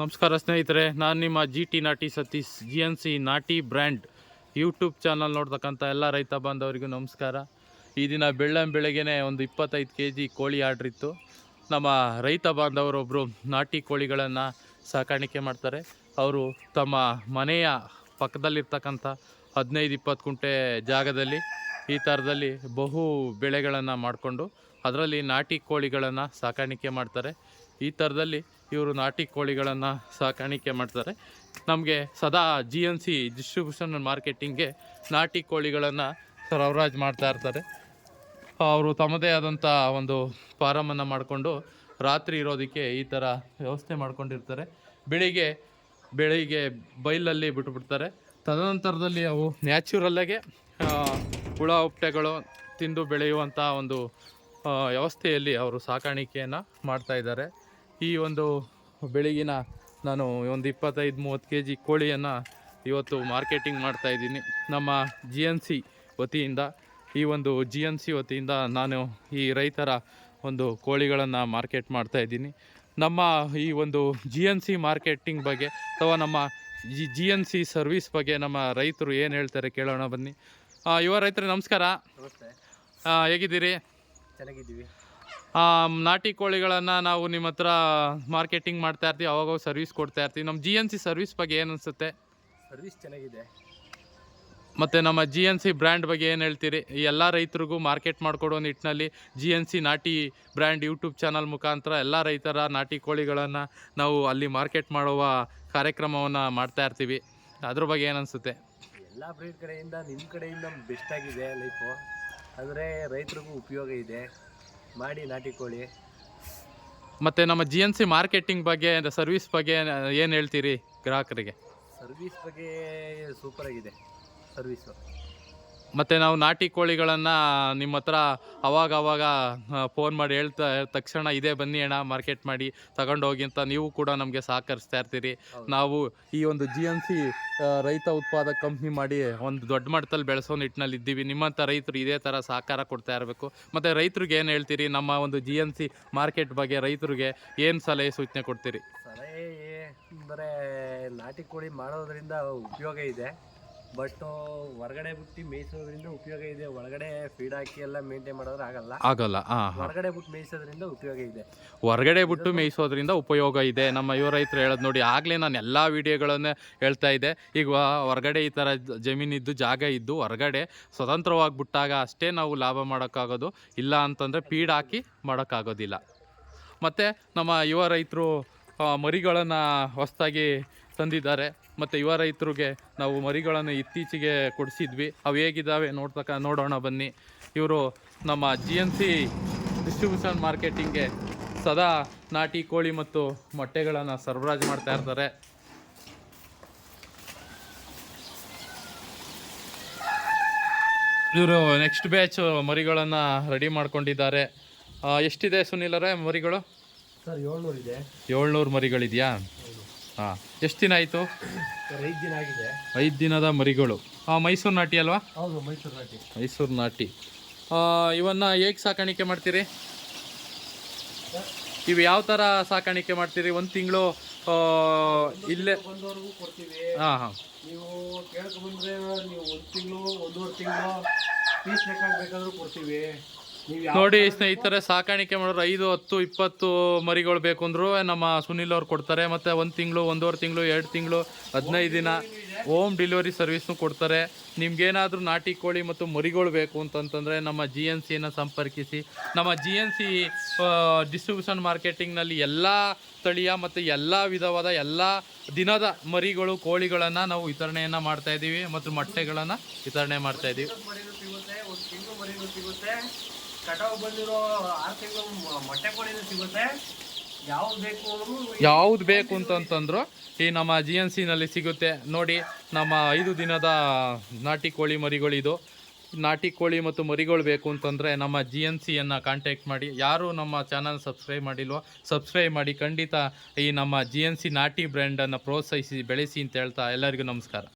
ನಮಸ್ಕಾರ ಸ್ನೇಹಿತರೆ, ನಾನು ನಿಮ್ಮ ಜಿ ಟಿ ನಾಟಿ ಸತೀಶ್ ಜಿ ಎನ್ ಸಿ ನಾಟಿ ಬ್ರ್ಯಾಂಡ್ ಯೂಟ್ಯೂಬ್ ಚಾನಲ್ ನೋಡ್ತಕ್ಕಂಥ ಎಲ್ಲ ರೈತ ಬಾಂಧವರಿಗೂ ನಮಸ್ಕಾರ. ಈ ದಿನ ಬೆಳ್ಳಂ ಬೆಳಗ್ಗೆ ಒಂದು ಇಪ್ಪತ್ತೈದು ಕೆ ಜಿ ಕೋಳಿ ಆರ್ಡ್ರಿತ್ತು ನಮ್ಮ ರೈತ ಬಾಂಧವರೊಬ್ಬರು ನಾಟಿ ಕೋಳಿಗಳನ್ನು ಸಾಕಾಣಿಕೆ ಮಾಡ್ತಾರೆ. ಅವರು ತಮ್ಮ ಮನೆಯ ಪಕ್ಕದಲ್ಲಿರ್ತಕ್ಕಂಥ ಹದಿನೈದು ಇಪ್ಪತ್ತು ಕುಂಟೆ ಜಾಗದಲ್ಲಿ ಈ ಥರದಲ್ಲಿ ಬಹು ಬೆಳೆಗಳನ್ನು ಮಾಡಿಕೊಂಡು ಅದರಲ್ಲಿ ನಾಟಿ ಕೋಳಿಗಳನ್ನು ಸಾಕಾಣಿಕೆ ಮಾಡ್ತಾರೆ. ಈ ಥರದಲ್ಲಿ ಇವರು ನಾಟಿ ಕೋಳಿಗಳನ್ನು ಸಾಕಾಣಿಕೆ ಮಾಡ್ತಾರೆ. ನಮಗೆ ಸದಾ ಜಿ ಎನ್ ಸಿ ಡಿಸ್ಟ್ರಿಬ್ಯೂಷನ್ ಮಾರ್ಕೆಟಿಂಗ್ಗೆ ನಾಟಿ ಕೋಳಿಗಳನ್ನು ಸರಬರಾಜು ಮಾಡ್ತಾ ಇರ್ತಾರೆ. ಅವರು ತಮ್ಮದೇ ಆದಂಥ ಒಂದು ಫಾರಮನ್ನು ಮಾಡಿಕೊಂಡು ರಾತ್ರಿ ಇರೋದಕ್ಕೆ ಈ ಥರ ವ್ಯವಸ್ಥೆ ಮಾಡ್ಕೊಂಡಿರ್ತಾರೆ. ಬೆಳಿಗ್ಗೆ ಬೆಳಿಗ್ಗೆ ಬೈಲಲ್ಲಿ ಬಿಟ್ಟುಬಿಡ್ತಾರೆ ತದನಂತರದಲ್ಲಿ ಅವು ನ್ಯಾಚುರಲ್ಲಾಗೆ ಹುಳ, ಉಪ್ಟೆಗಳು ತಿಂದು ಬೆಳೆಯುವಂಥ ಒಂದು ವ್ಯವಸ್ಥೆಯಲ್ಲಿ ಅವರು ಸಾಕಾಣಿಕೆಯನ್ನು ಮಾಡ್ತಾ ಇದ್ದಾರೆ. ಈ ಒಂದು ಬೆಳಗಿನ ನಾನು ಒಂದು ಇಪ್ಪತ್ತೈದು ಮೂವತ್ತು ಕೆ ಜಿ ಕೋಳಿಯನ್ನು ಇವತ್ತು ಮಾರ್ಕೆಟಿಂಗ್ ಮಾಡ್ತಾ ಇದ್ದೀನಿ. ನಮ್ಮ ಜಿ ಎನ್ ಸಿ ವತಿಯಿಂದ ಈ ಒಂದು ಜಿ ಎನ್ ಸಿ ವತಿಯಿಂದ ನಾನು ಈ ರೈತರ ಒಂದು ಕೋಳಿಗಳನ್ನು ಮಾರ್ಕೆಟ್ ಮಾಡ್ತಾ ಇದ್ದೀನಿ. ನಮ್ಮ ಈ ಒಂದು ಜಿ ಎನ್ ಸಿ ಮಾರ್ಕೆಟಿಂಗ್ ಬಗ್ಗೆ ಅಥವಾ ನಮ್ಮ G G N C service ಬಗ್ಗೆ ನಮ್ಮ ರೈತರು ಏನು ಹೇಳ್ತಾರೆ ಕೇಳೋಣ ಬನ್ನಿ. ಯುವ ರೈತರು ನಮಸ್ಕಾರ. ಹೇಗಿದ್ದೀರಿ? ಚೆನ್ನಾಗಿದ್ದೀವಿ. ನಾಟಿ ಕೋಳಿಗಳನ್ನು ನಾವು ನಿಮ್ಮ ಹತ್ರ ಮಾರ್ಕೆಟಿಂಗ್ ಮಾಡ್ತಾ ಇರ್ತೀವಿ ಅವಾಗ ಸರ್ವಿಸ್ ಕೊಡ್ತಾ ಇರ್ತೀವಿ. ನಮ್ಮ ಜಿ ಎನ್ ಸಿ ಸರ್ವಿಸ್ ಬಗ್ಗೆ ಏನು ಅನಿಸುತ್ತೆ? ಸರ್ವಿಸ್ ಚೆನ್ನಾಗಿದೆ. ಮತ್ತು ನಮ್ಮ ಜಿ ಎನ್ ಸಿ ಬ್ರ್ಯಾಂಡ್ ಬಗ್ಗೆ ಏನು ಹೇಳ್ತೀರಿ? ಈ ಎಲ್ಲ ರೈತರಿಗೂ ಮಾರ್ಕೆಟ್ ಮಾಡಿಕೊಡೋ ನಿಟ್ಟಿನಲ್ಲಿ ಜಿ ಎನ್ ಸಿ ನಾಟಿ ಬ್ರ್ಯಾಂಡ್ ಯೂಟ್ಯೂಬ್ ಚಾನಲ್ ಮುಖಾಂತರ ಎಲ್ಲ ರೈತರ ನಾಟಿ ಕೋಳಿಗಳನ್ನು ನಾವು ಅಲ್ಲಿ ಮಾರ್ಕೆಟ್ ಮಾಡುವ ಕಾರ್ಯಕ್ರಮವನ್ನು ಮಾಡ್ತಾ ಇರ್ತೀವಿ. ಅದ್ರ ಬಗ್ಗೆ ಏನು ಅನಿಸುತ್ತೆ? ಎಲ್ಲ ಬ್ರೀಡ್ ಕಡೆಯಿಂದ ನಿಮ್ಮ ಕಡೆಯಿಂದ ಬೆಸ್ಟ್ ಆಗಿದೆ ಲೈಫು ಅಂದರೆ ರೈತರಿಗೂ ಉಪಯೋಗ ಇದೆ. ಮಾಡಿ ನಾಟಿ ಕೋಳಿ. ಮತ್ತು ನಮ್ಮ ಜಿ ಎನ್ ಸಿ ಮಾರ್ಕೆಟಿಂಗ್ ಬಗ್ಗೆ ಸರ್ವಿಸ್ ಬಗ್ಗೆ ಏನು ಹೇಳ್ತೀರಿ ಗ್ರಾಹಕರಿಗೆ? ಸರ್ವಿಸ್ ಬಗ್ಗೆ ಸೂಪರ್ ಆಗಿದೆ ಸರ್ವಿಸು ಮತ್ತು ನಾವು ನಾಟಿ ಕೋಳಿಗಳನ್ನು ನಿಮ್ಮ ಹತ್ರ ಅವಾಗ ಅವಾಗ ಫೋನ್ ಮಾಡಿ ಹೇಳ್ತಾ ತಕ್ಷಣ ಇದೇ ಬನ್ನಿ ಅಣ್ಣ ಮಾರ್ಕೆಟ್ ಮಾಡಿ ತಗೊಂಡೋಗಿ ಅಂತ ನೀವು ಕೂಡ ನಮಗೆ ಸಹಕರಿಸ್ತಾ ಇರ್ತೀರಿ. ನಾವು ಈ ಒಂದು ಜಿ ಎನ್ ಸಿ ರೈತ ಉತ್ಪಾದಕ ಕಂಪ್ನಿ ಮಾಡಿ ಒಂದು ದೊಡ್ಡ ಮಟ್ಟದಲ್ಲಿ ಬೆಳೆಸೋ ನಿಟ್ಟಿನಲ್ಲಿ ಇದ್ದೀವಿ ನಿಮ್ಮಂಥ ರೈತರು ಇದೇ ಥರ ಸಹಕಾರ ಕೊಡ್ತಾ ಇರಬೇಕು. ಮತ್ತು ರೈತರಿಗೆ ಏನು ಹೇಳ್ತೀರಿ? ನಮ್ಮ ಒಂದು ಜಿ ಎನ್ ಸಿ ಮಾರ್ಕೆಟ್ ಬಗ್ಗೆ ರೈತರಿಗೆ ಏನು ಸಲಹೆ ಸೂಚನೆ ಕೊಡ್ತೀರಿ? ಸಲಹೆ ಅಂದರೆ ನಾಟಿ ಕೋಳಿ ಮಾಡೋದ್ರಿಂದ ಉಪಯೋಗ ಇದೆ. ಬಟ್ ಹೊರಗಡೆ ಬಿಟ್ಟು ಮೇಯಿಸೋದ್ರಿಂದ ಉಪಯೋಗ ಇದೆ. ಒಳಗಡೆ ಫೀಡ್ ಹಾಕಿ ಎಲ್ಲ ಮೇಂಟೈನ್ ಮಾಡೋದ್ರೆ ಆಗಲ್ಲ. ಆಗಲ್ಲ. ಹಾಂ. ಹೊರಗಡೆ ಬಿಟ್ಟು ಮೇಯಿಸೋದ್ರಿಂದ ಉಪಯೋಗ ಇದೆ. ಹೊರಗಡೆ ಬಿಟ್ಟು ಮೇಯಿಸೋದ್ರಿಂದ ಉಪಯೋಗ ಇದೆ. ನಮ್ಮ ಯುವ ರೈತರು ಹೇಳೋದು ನೋಡಿ ಆಗಲೇ ನಾನು ಎಲ್ಲ ವಿಡಿಯೋಗಳನ್ನೇ ಹೇಳ್ತಾ ಇದ್ದೆ. ಈಗ ಹೊರಗಡೆ ಈ ಥರ ಜಮೀನಿದ್ದು ಜಾಗ ಇದ್ದು ಹೊರಗಡೆ ಸ್ವತಂತ್ರವಾಗಿ ಬಿಟ್ಟಾಗ ಅಷ್ಟೇ ನಾವು ಲಾಭ ಮಾಡೋಕ್ಕಾಗೋದು. ಇಲ್ಲ ಅಂತಂದರೆ ಫೀಡ್ ಹಾಕಿ ಮಾಡೋಕ್ಕಾಗೋದಿಲ್ಲ. ಮತ್ತು ನಮ್ಮ ಯುವ ರೈತರು ಮರಿಗಳನ್ನು ಹೊಸದಾಗಿ ತಂದಿದ್ದಾರೆ. ಮತ್ತು ಯುವ ರೈತರಿಗೆ ನಾವು ಮರಿಗಳನ್ನು ಇತ್ತೀಚೆಗೆ ಕೊಡಿಸಿದ್ವಿ. ಅವು ಹೇಗಿದ್ದಾವೆ ನೋಡ್ತಕ್ಕ, ನೋಡೋಣ ಬನ್ನಿ. ಇವರು ನಮ್ಮ ಜಿ ಎನ್ ಸಿ ಡಿಸ್ಟ್ರಿಬ್ಯೂಷನ್ ಮಾರ್ಕೆಟಿಂಗ್ಗೆ ಸದಾ ನಾಟಿ, ಕೋಳಿ ಮತ್ತು ಮೊಟ್ಟೆಗಳನ್ನು ಸರಬರಾಜು ಮಾಡ್ತಾ ಇರ್ತಾರೆ. ಇವರು ನೆಕ್ಸ್ಟ್ ಬ್ಯಾಚ್ ಮರಿಗಳನ್ನು ರೆಡಿ ಮಾಡ್ಕೊಂಡಿದ್ದಾರೆ. ಎಷ್ಟಿದೆ ಸುನಿಲರೇ ಮರಿಗಳು? ಸರ್ ಏಳ್ನೂರು ಇದೆ. ಏಳ್ನೂರು ಮರಿಗಳಿದೆಯಾ? ಹಾಂ. ಎಷ್ಟು ದಿನ ಆಯಿತು? ಸರ್ ಐದು ದಿನ ಆಗಿದೆ. ಐದು ದಿನದ ಮರಿಗಳು. ಹಾಂ ಮೈಸೂರು ನಾಟಿ ಅಲ್ವಾ? ಹೌದು ಮೈಸೂರು ನಾಟಿ. ಮೈಸೂರು ನಾಟಿ. ಇವನ್ನ ಹೇಗೆ ಸಾಕಾಣಿಕೆ ಮಾಡ್ತೀರಿ? ಇವು ಯಾವ ಥರ ಸಾಕಾಣಿಕೆ ಮಾಡ್ತೀರಿ? ಒಂದು ತಿಂಗಳು ಇಲ್ಲೇ ಬಂದವರೆಗೂ ಕೊಡ್ತೀವಿ. ಹಾಂ ಹಾಂ. ನೀವು ಕೇಳ್ಕೊಂಡ್ಬಂದ್ರೆ ನೀವು ಒಂದು ತಿಂಗಳು ಒಂದೂವರೆ ತಿಂಗಳು ಪೀಸ್ ಬೇಕಾದ್ರೆ ಕೊಡ್ತೀವಿ. ನೋಡಿ ಸ್ನೇಹಿತರೆ ಸಾಕಾಣಿಕೆ ಮಾಡೋರು ಐದು ಹತ್ತು ಇಪ್ಪತ್ತು ಮರಿಗಳು ಬೇಕು ಅಂದರೂ ನಮ್ಮ ಸುನಿಲ್ ಅವ್ರು ಕೊಡ್ತಾರೆ ಮತ್ತು ಒಂದು ತಿಂಗಳು ಒಂದೂವರೆ ತಿಂಗಳು ಎರಡು ತಿಂಗಳು ಹದಿನೈದು ದಿನ ಹೋಮ್ ಡೆಲಿವರಿ ಸರ್ವಿಸ್ನು ಕೊಡ್ತಾರೆ. ನಿಮ್ಗೇನಾದರೂ ನಾಟಿ ಕೋಳಿ ಮತ್ತು ಮರಿಗಳು ಬೇಕು ಅಂತಂತಂದರೆ ನಮ್ಮ ಜಿ ಎನ್ ಸಿಯನ್ನು ಸಂಪರ್ಕಿಸಿ. ನಮ್ಮ ಜಿ ಎನ್ ಸಿ ಡಿಸ್ಟ್ರಿಬ್ಯೂಷನ್ ಮಾರ್ಕೆಟಿಂಗ್ನಲ್ಲಿ ಎಲ್ಲ ತಳಿಯ ಮತ್ತು ಎಲ್ಲ ವಿಧವಾದ ಎಲ್ಲ ದಿನದ ಮರಿಗಳು ಕೋಳಿಗಳನ್ನು ನಾವು ವಿತರಣೆಯನ್ನು ಮಾಡ್ತಾ ಇದ್ದೀವಿ ಮತ್ತು ಮೊಟ್ಟೆಗಳನ್ನು ವಿತರಣೆ ಮಾಡ್ತಾ ಯಾವ್ದು ಬೇಕು ಅಂದ್ರೂ ಈ ನಮ್ಮ ಜಿ ಎನ್ ಸಿನಲ್ಲಿ ಸಿಗುತ್ತೆ. ನೋಡಿ, ನಮ್ಮ ಐದು ದಿನದ ನಾಟಿ ಕೋಳಿ ಮರಿಗಳಿದು ನಾಟಿ ಕೋಳಿ ಮತ್ತು ಮರಿಗಳು ಬೇಕು ಅಂತಂದರೆ ನಮ್ಮ ಜಿ ಎನ್ ಸಿಯನ್ನು ಕಾಂಟ್ಯಾಕ್ಟ್ ಮಾಡಿ. ಯಾರು ನಮ್ಮ ಚಾನಲ್ ಸಬ್ಸ್ಕ್ರೈಬ್ ಮಾಡಿಲ್ವೋ ಸಬ್ಸ್ಕ್ರೈಬ್ ಮಾಡಿ ಖಂಡಿತ ಈ ನಮ್ಮ ಜಿ ಎನ್ ಸಿ ನಾಟಿ ಬ್ರ್ಯಾಂಡನ್ನು ಪ್ರೋತ್ಸಾಹಿಸಿ, ಬೆಳೆಸಿ ಅಂತ ಹೇಳ್ತಾ ಎಲ್ಲರಿಗೂ ನಮಸ್ಕಾರ.